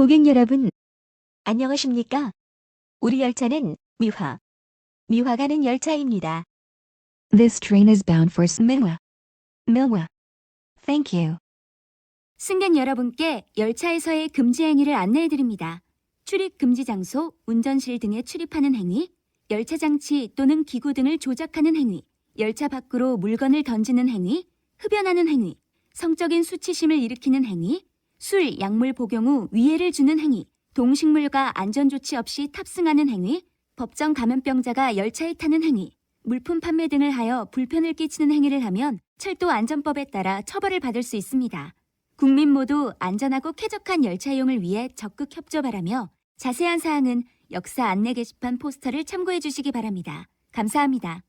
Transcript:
고객 여러분, 안녕하십니까? 우리 열차는 미화, 미화 가는 열차입니다. This train is bound for Smilwa. Milwa. Thank you. 승객 여러분께 열차에서의 금지 행위를 안내해 드립니다. 출입 금지 장소, 운전실 등에 출입하는 행위, 열차 장치 또는 기구 등을 조작하는 행위, 열차 밖으로 물건을 던지는 행위, 흡연하는 행위, 성적인 수치심을 일으키는 행위, 술, 약물 복용 후 위해를 주는 행위, 동식물과 안전조치 없이 탑승하는 행위, 법정 감염병자가 열차에 타는 행위, 물품 판매 등을 하여 불편을 끼치는 행위를 하면 철도 안전법에 따라 처벌을 받을 수 있습니다. 국민 모두 안전하고 쾌적한 열차 이용을 위해 적극 협조 바라며 자세한 사항은 역사 안내 게시판 포스터를 참고해 주시기 바랍니다. 감사합니다.